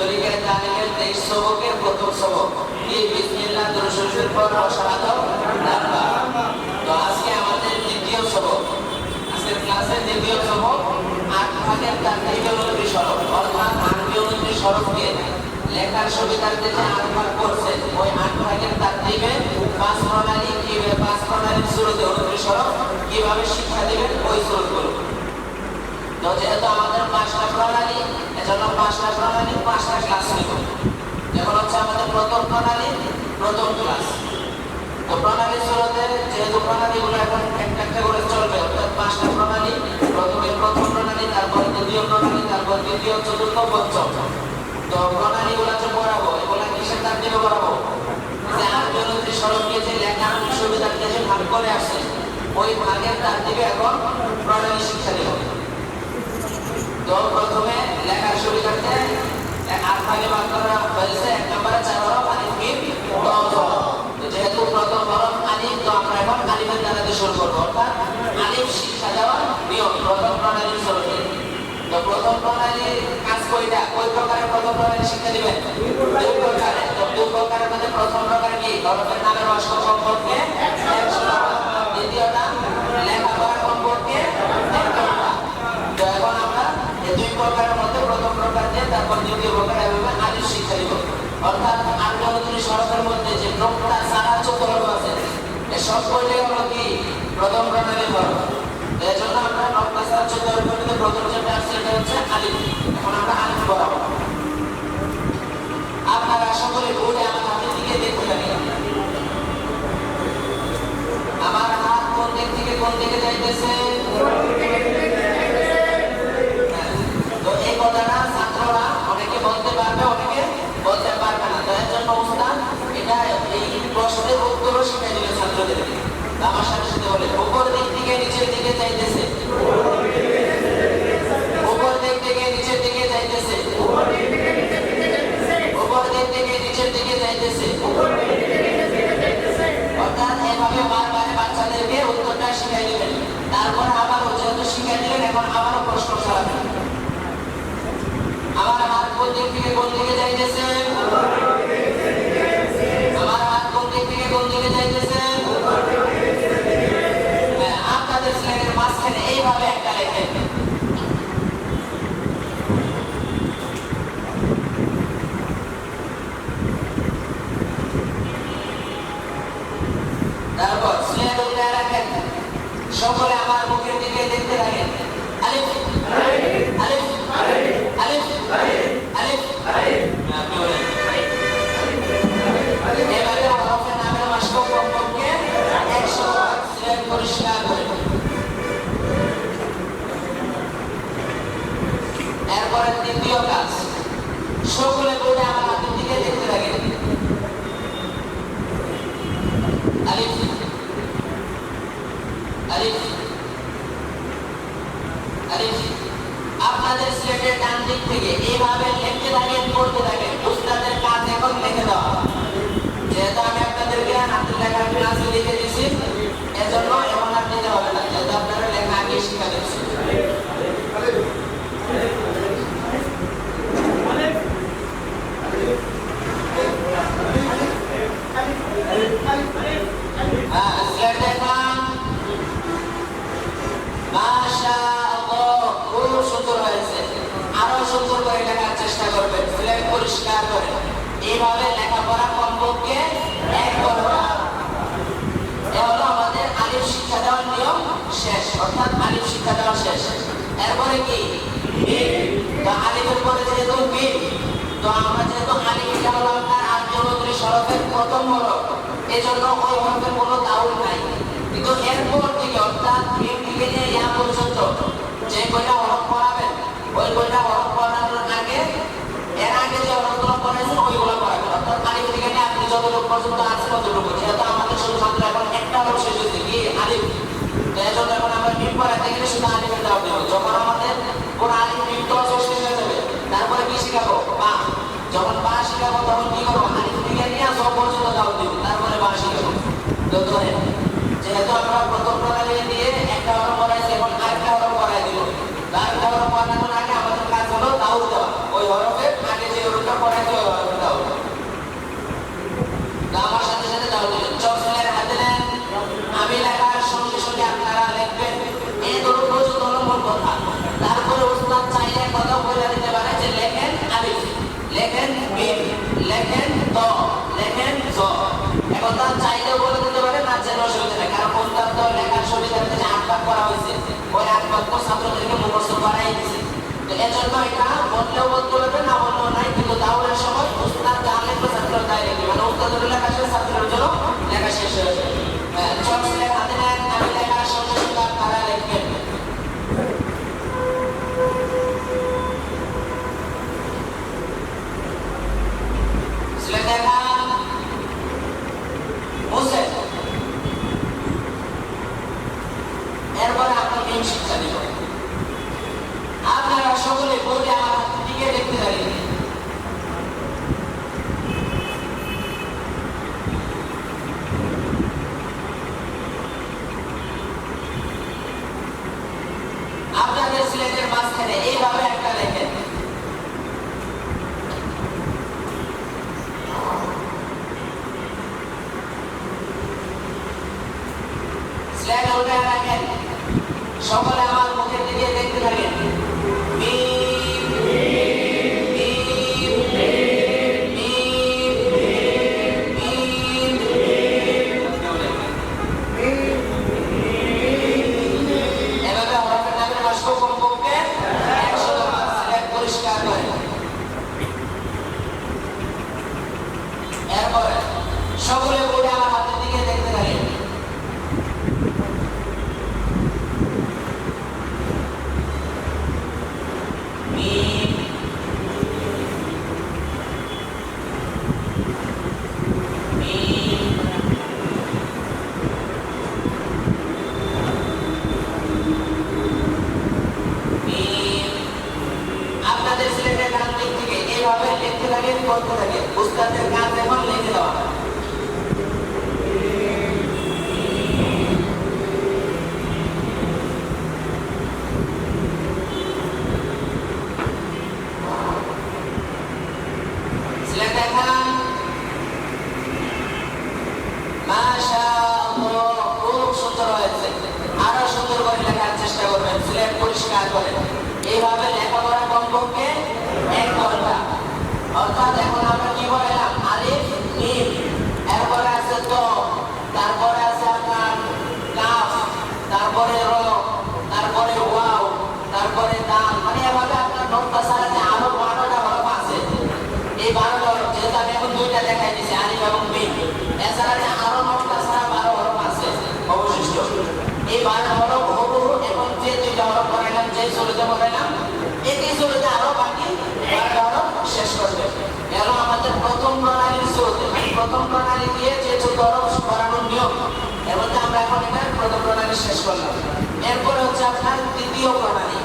তরিকার তালিমের তেইশ সবকের প্রথম সবক। এই বিসমিল্লাহ দুরুশরীফের পর নাম্বার। তো আজকে আমাদের দ্বিতীয় সবক। আজকের ক্লাসের দ্বিতীয় সবক আট ভাগের তারতিবে অনুযায়ী সড়ক অর্থাৎ আরবি অনুযায়ী সড়ককে লেখার সুবিধার্থে যে আট ভাগ করছেন ওই আট ভাগের তারতিবে পাঁচ প্রণালী কীভাবে পাঁচ প্রণালীর শুরুতে অনুযায়ী সড়ক কীভাবে শিক্ষা দেবেন? ওই স্রোতগুলো। তো যেহেতু আমাদের পাঁচটা প্রণালী এজন্য পাঁচটা প্রণালী, পাঁচটা ক্লাস যেমন হচ্ছে আমাদের প্রথম প্রণালী, প্রথম ক্লাস প্রণালী যেহেতু প্রণালীগুলো এখন একটা একটা করে চলবে, অর্থাৎ পাঁচটা প্রণালী, প্রথমে প্রথম প্রণালী, তারপর প্রণালী, তারপর তো প্রণালীগুলো যে পড়াবো পড়াবো? যে লেখা করে ওই ভাগের এখন প্রণালী শিক্ষা দেবো তো প্রথমে লেখার সুবিধার্থে আট ভাগে ভাগ করা হয়েছে। এক নম্বরে চার তো যেহেতু প্রথম হরফ আলিফ তো আমরা এখন আলিফের দ্বারা দিয়ে শুরু করব। অর্থাৎ শিক্ষা দেওয়ার নিয়ম। প্রথম প্রণালীর শুরুতে তো প্রথম প্রণালীর কাজ কয়টা কয় প্রকারের প্রথম প্রণালী শিক্ষা দিবেন? দুই প্রকারের তো দুই প্রকারের মধ্যে প্রথম প্রকার কি? হরফের নামের অস্ক সম্পর্কে একশো দ্বিতীয়টা লেখাপড়া সম্পর্কে একটা তো এখন আমরা এই দুই প্রকারের মধ্যে প্রথম প্রকার দিয়ে তারপর দ্বিতীয় প্রকার এভাবে আলিফ শিক্ষা দিব অর্থাৎ অনুযায়ী সড়কের মধ্যে যে নোকটা সারা হরফ আছে এ সব কয়টাই হলো কি প্রথম প্রণালী তো এই জন্য আমরা নোকটা সারা চোদ্দ প্রথম যেটা আছে সেটা হচ্ছে আলিফ এখন আমরা আলিফ পড়াবো আপনারা আশা করি বোর্ডে আমার হাতের দিকে দেখতে পারেন আমার হাত কোন দিক থেকে কোন দিকে যাইতেছে তো এই কথাটা ছাত্ররা অনেকে বলতে পারবে অনেকে বলতে পারবে না তো এর জন্য উস্তাদ এটা এই প্রশ্নের উত্তরও শিখাই দিবে ছাত্রদেরকে তো আমার সাথে সাথে বলে উপর দিক থেকে নিচের দিকে যাইতেছে উপর দিক থেকে নিচের দিকে যাইতেছে উপর দিক থেকে নিচের দিকে যাইতেছে অর্থাৎ এভাবে বাচ্চাদেরকে উত্তরটা শিখাই দিবেন। তারপর আবার যেহেতু শিখাই দিলেন এখন আবারও প্রশ্ন ছাড়াবেন আমার হাত কোন দিক থেকে কোন দিকে যাইতেছে আমার হাত কোন দিক থেকে কোন দিকে যাইতেছে হ্যাঁ, আপনাদের স্লাইডের মাঝখানে এইভাবে একটা লেখেন তারপর স্লেট উল্টায় রাখেন সকলে আমার মুখের দিকে দেখতে থাকেন আলিফ হরফের নামের একশো পরিষ্কার করে এরপরে তৃতীয় কাজ সকলে বলে আমার হাতের দিকে দেখতে থাকেন আলিফ আলিফ আলিফ আপনাদের স্লেটের ডান দিক থেকে এইভাবে লিখতে থাকেন, পড়তে থাকেন। উস্তাদের কাজ এখন লিখে দেওয়া। যেহেতু আমি আপনাদেরকে হাতের লেখার ক্লাসে লিখে দিয়েছি, এজন্য এখন আপনি দেওয়া হবে না। যেহেতু আপনারা লেখা আগে শিখা দিচ্ছি হ্যাঁ স্লেট দেখলাম মাশাআল্লাহ খুব সুন্দর হয়েছে আরও সুন্দর করে লেখার চেষ্টা করবেন স্লেট পরিষ্কার করে এইভাবে লেখাপড়া কমপক্ষে এক আমাদের আলিফ শিক্ষা দেওয়ার নিয়ম শেষ, অর্থাৎ আলিফ শিক্ষা দেওয়া শেষ। এরপরে কি? আলিফের পরে যেহেতু তো আমরা যেহেতু অনুযায়ী সড়কের প্রথম হরফ এজন্য ওই হরফের কোনো তাউল নাই। কিন্তু এরপর থেকে অর্থাৎ থেকে নিয়ে ইয়া পর্যন্ত যে বইটা হরফ পড়াবেন, ওই বইটা পড়ানোর আগে এর আগে যে হরফগুলো পড়াইছেন ওইগুলো পড়াবেন অর্থাৎ আলিফ থেকে নিয়ে আপনি পর্যন্ত আছে যখন আমাদের কোন যাবে। তারপরে কি শিখাবো? বা। যখন বা শিখাবো, তখন কি দাও দিব। তারপরে বা শিখাবো। তো ধরেন যেহেতু আমরা প্রথম প্রণালী দিয়ে একটা হরফ পড়াইছি এখন আরেকটা হরফ পড়াই দিব আরেকটা হরফ পড়ানোর আগে আমাদের কাজ হলো দাউদ দেওয়া ওই হরফের আগে যে হরফটা কথা তারপরে উস্তাদ চাইলে কত বলে দিতে পারে যে লেখেন আলিফ লেখেন মিম চাইলেও বলে দিতে পারে না যেন অসুবিধা নেই কারণ উস্তাদ তো লেখার সুবিধা থেকে আট ভাগ করা হয়েছে ওই আট বাক্য ছাত্রদেরকে মুখস্থ করাই দিয়েছে তো এজন্য এটা বললেও বলতে পারবে না বললেও নাই কিন্তু দাওয়ার সময় উস্তাদ যা লিখবে ছাত্র তাই লিখবে মানে উস্তাদের লেখা শেষ ছাত্রের জন্য লেখা শেষ হয়ে যাবে হ্যাঁ, চক সিলেট হাতে নেন আমি লেখার সঙ্গে সঙ্গে আপনারা লিখবেন সিলেট লেখা মুছে এরপরে আপনাকে এই শিক্ষা দিব আপনারা সকলে বলে আমার হাতের দিকে দেখতে দাঁড়িয়ে আপনাদের সিলেটের মাঝখানে এইভাবে একটা লেখেন স্ল্যাগ উল্টে রাখেন। সকলে আমার মুখের দিকে করতে থাকেন উস্তাদের গান যেমন লিখে দেওয়া আরও সুন্দর করে লেখার চেষ্টা করবেন। পরিষ্কার করেন এইভাবে লেখাপড়া কমপক্ষে মানে এই বারোটা যেহেতু দুইটা দেখাই দিছি, আলিফ এবং মিম। আরও নোটটা ছাড়া বারো হরফ আছে, অবশিষ্ট। এই বারো হরফ এবং যে দুইটা হরফ করাইলাম যে চলতে বলাইলাম একই চলতে আরও বাকি বারোটা হরফ শেষ করবে এলো আমাদের প্রথম প্রণালীর মানে প্রথম প্রণালী দিয়ে যে হরফ করানোর নিয়ম এবং আমরা এখন এটা প্রথম প্রণালী শেষ করলাম। এরপরে হচ্ছে আপনার দ্বিতীয় প্রণালী।